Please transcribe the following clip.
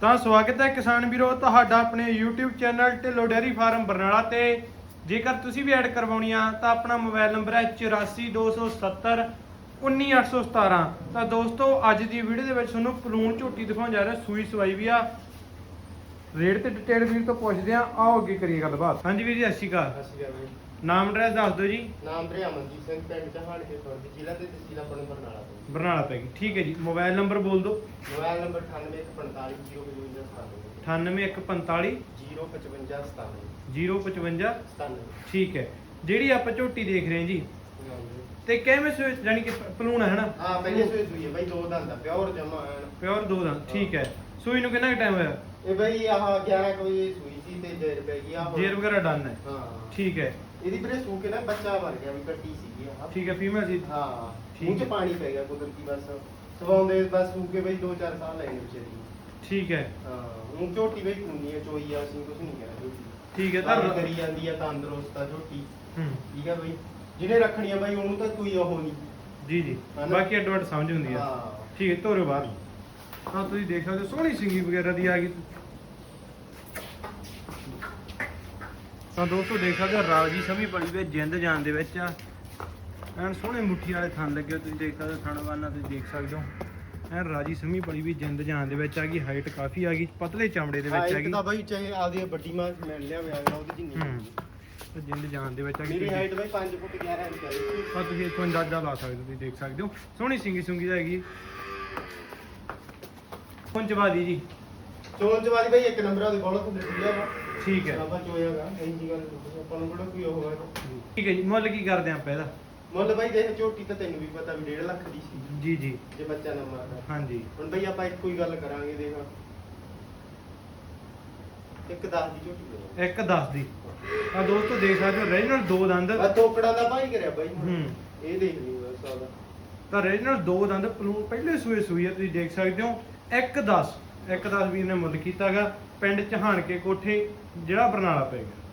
ਤਾਂ ਸਵਾਗਤ ਹੈ ਕਿਸਾਨ ਵੀਰੋ, ਤੁਹਾਡਾ ਆਪਣੇ YouTube channel Dhillon dairy farm Barnala ਤੇ। ਜੇਕਰ ਤੁਸੀਂ ਵੀ ਐਡ ਕਰਵਾਉਣੀ ਆ ਤਾਂ ਆਪਣਾ ਮੋਬਾਈਲ ਨੰਬਰ ਹੈ 84270 19817 ਤਾਂ ਦੋਸਤੋ, ਅੱਜ ਦੀ ਵੀਡੀਓ ਦੇ ਵਿੱਚ ਤੁਹਾਨੂੰ ਪਲੂਣ ਝੋਟੀ ਦਿਖਾਉਣ ਜਾ ਰਿਹਾ, ਸੂਈ ਸਵਾਈ ਵੀ ਆ। ਰੇਟ ਤੇ ਡਿਟੇਲ ਵੀਰ ਤੋਂ ਪੁੱਛਦੇ ਆ ਆਓ ਅੱਗੇ ਕਰੀਏ ਗੱਲਬਾਤ। ਹਾਂਜੀ ਵੀਰ ਜੀ, ਸਤਿ ਸ਼੍ਰੀ ਅਕਾਲ। ਸਤਿ ਸ਼੍ਰੀ ਅਕਾਲ ਬਾਈ ਨਾਮ ਐਡਰੈਸ ਦੱਸ ਦਿਓ ਜੀ। ਨਾਮ ਤੇ ਅਮਨਜੀਤ ਸਿੰਘ ਪਿੰਡ ਚਹਾੜ ਕੇ ਫਰਦ ਜ਼ਿਲ੍ਹਾ ਤੇ ਤਹਿਸੀਲ ਆਪਣਾ ਬਰਨਾਲਾ ਤੋਂ। ਬਰਨਾਲਾ ਪੈ ਗਈ। ਠੀਕ ਹੈ ਜੀ ਮੋਬਾਈਲ ਨੰਬਰ ਬੋਲ ਦਿਓ। ਮੋਬਾਈਲ ਨੰਬਰ 9845055057 98145 05557 055 97 ਠੀਕ ਹੈ। ਜਿਹੜੀ ਆਪਾਂ ਝੋਟੀ ਦੇਖ ਰਹੇ ਹਾਂ ਜੀ ਤੇ ਕਿਵੇਂ ਸੋ ਜਾਨੀ ਕਿ ਪਲੂਣ ਹੈ ਹਨਾ ਹਾਂ ਪਹਿਲੇ ਸੂਈ ਸੂਈ ਹੈ ਬਾਈ ਦੋ ਦੰਦ ਦਾ ਪਿਓਰ ਜਮਾ ਐਨ। ਪਿਓਰ ਦੋ ਦਾ ਠੀਕ ਹੈ। ਸੂਈ ਨੂੰ ਕਿੰਨਾ ਟਾਈਮ ਹੋਇਆ? ਇਹ ਬਾਈ ਆਹ 11 ਕੁ ਵਜੇ ਸੂਈ ਸੀ ਤੇ ਜੇਰ ਪੈ ਗਈ ਆਹ ਜੇਰ ਵਗੈਰਾ ਡਨ ਹੈ। ਹਾਂ। ਠੀਕ ਹੈ। ਇਹਦੀ ਵੀਰੇ ਸੂ ਕੇ ਨਾ ਬੱਚਾ ਮਰ ਗਿਆ ਵੀ ਕੱਟੀ ਸੀਗੀ ਆਹ ਠੀਕ ਹੈ ਫੀਮੇਲ ਸੀ? ਹਾਂ। ਠੀਕ ਮੂੰਹ ਚ ਹੈ। ਪਾਣੀ ਪੈ ਗਿਆ ਕੁਦਰਤੀ ਬਸ। ਸਵਾਉਂਦੇ ਬਸ ਸੂ ਕੇ ਬਈ 2-4 ਸਾਲ ਲੈਣੇ ਵਿਚਾਰੀ। ਠੀਕ ਹੈ। ਹਾਂ ਉਹ ਝੋਟੀ ਬਈ ਖੁੰਨੀ ਹੈ ਚੋਈ ਆ ਅਸੀਂ ਕੁਝ ਨਹੀਂ ਝੋਟੀ। ਠੀਕ ਹੈ ਤਾਂ ਕਰੀ ਜਾਂਦੀ ਆ ਤੰਦਰੁਸਤ ਆ ਝੋਟੀ। ਹੂੰ। ਠੀਕ ਆ ਬਈ। ਜਿਹਨੇ ਰੱਖਣੀ ਆ ਬਾਈ ਉਹਨੂੰ ਤਾਂ ਕੋਈ ਉਹ ਨਹੀਂ। ਜੀ ਜੀ। ਹਨਾ? ਬਾਕੀ ਐਡਵਰਟ ਸਮਝ ਹੁੰਦੀ ਆ। ਹਾਂ। ਠੀਕ ਹੈ ਤੋਰੋ ਬਾਹਰ। ਹਾਂ ਤੁਸੀਂ ਦੇਖ ਸਕਦੇ ਹੋ ਸੋਹਣੀ ਸਿੰਗੀ ਵਗੈਰਾ ਦੀ ਆ ਗਈ। ਤਾਂ ਦੋਸਤੋ ਦੇਖ ਸਕਦੇ ਹੋ ਰਾਜੀ ਸਮੀ ਬੜੀ ਵੇ ਜਿੰਦ ਜਾਣ ਦੇ ਵਿੱਚ ਆ। ਐਨ ਸੋਹਣੇ ਮੁੱਠੀ ਵਾਲੇ ਥਣ ਲੱਗੇ ਹੋਏ, ਤੁਸੀਂ ਦੇਖ ਸਕਦੇ ਹੋ ਥਣਵਾਨਾ ਤੁਸੀਂ ਦੇਖ ਸਕਦੇ ਹੋ। ਐਨ ਰਾਜੀ ਸਮੀ ਬੜੀ ਵੀ ਜਿੰਦ ਜਾਣ ਦੇ ਵਿੱਚ ਆ ਗਈ ਹਾਈਟ ਕਾਫੀ ਆ ਗਈ ਪਤਲੇ ਚਮੜੇ ਦੇ ਹਾਂ, ਵਿੱਚ ਆ ਗਈ। ਤਾਂ ਬਾਈ ਚਾਹੇ ਆਪਦੀ ਵੱਡੀ ਮਾਂ ਮਿਲ ਲਿਆ ਹੋਇਆ ਉਹਦੀ ਜਿੰਨੀ ਹੂੰ ਤੇ ਜਿੰਦ ਜਾਣ ਦੇ ਵਿੱਚ ਆ ਗਈ ਮੇਰੀ ਹਾਈਟ ਬਾਈ 5 ਫੁੱਟ 11 ਇੰਚ ਆ ਜੀ। ਆ ਤੁਸੀਂ ਇੱਥੋਂ ਅੰਦਾਜ਼ਾ ਲਾ ਸਕਦੇ ਹੋ ਤੁਸੀਂ ਦੇਖ ਸਕਦੇ ਹੋ। ਸੋਹਣੀ ਸਿੰਗੀ ਸੁੰਗੀ ਦਾ ਹੈਗੀ ਪੰਜਵਾਦੀ ਜੀ। ਚੋਣ ਵਾਲੀ ਬਾਈ ਇੱਕ ਨੰਬਰ ਉਹਦੀ ਬੋਲਤ ਹੁੰਦੀ ਸੀ ਆ। ਠੀਕ ਹੈ। ਆਪਾਂ ਚੋਇਆਗਾ ਇੰਜੀ ਗੱਲ ਨੀ, ਆਪਾਂ ਨੂੰ ਕਿਹੜਾ ਕੋਈ ਉਹ ਹੋਗਾ ਠੀਕ ਹੈ ਜੀ ਮੁੱਲ ਕੀ ਕਰਦੇ ਆਪਾਂ ਇਹਦਾ? ਮੁੱਲ ਬਾਈ ਦੇਖ ਝੋਟੀ ਤਾਂ ਤੈਨੂੰ ਵੀ ਪਤਾ ਵੀ 1.5 ਲੱਖ ਦੀ ਸੀ। ਜੀ ਜੀ। ਜੇ ਬੱਚਾ ਨਾ ਮਾਰਦਾ। ਹਾਂਜੀ। ਹੁਣ ਬਈ ਆਪਾਂ ਇੱਕੋ ਹੀ ਗੱਲ ਕਰਾਂਗੇ ਦੇਖ। ਇੱਕ 10 ਦੀ ਝੋਟੀ ਦੇ ਇੱਕ 10 ਦੀ। ਆ ਦੋਸਤੋ ਦੇਖ ਸਕਦੇ ਹੋ ਰੀਜਨਲ ਦੋ ਦੰਦ। ਆ ਤੋਕੜਾ ਦਾ ਭਾਈ ਕਰਿਆ ਹੁਣ। ਹੂੰ। ਇਹ ਦੇਖ ਲਈ ਬਸ ਸਾਦਾ ਤਾਂ ਰੀਜਨਲ ਦੋ ਦੰਦ ਪਲੂ ਪਹਿਲੇ ਸੂਏ ਸੂਈ ਹੈ ਤੁਸੀਂ ਦੇਖ ਸਕਦੇ ਹੋ। ਇੱਕ 10 ਇੱਕ ਦਸ ਵੀਰ ਨੇ ਮੁੱਲ ਕੀਤਾਗਾ ਪਿੰਡ ਚਹਾਨਕੇ ਕੋਠੇ ਜਿਹੜਾ ਬਰਨਾਲਾ ਪਏਗਾ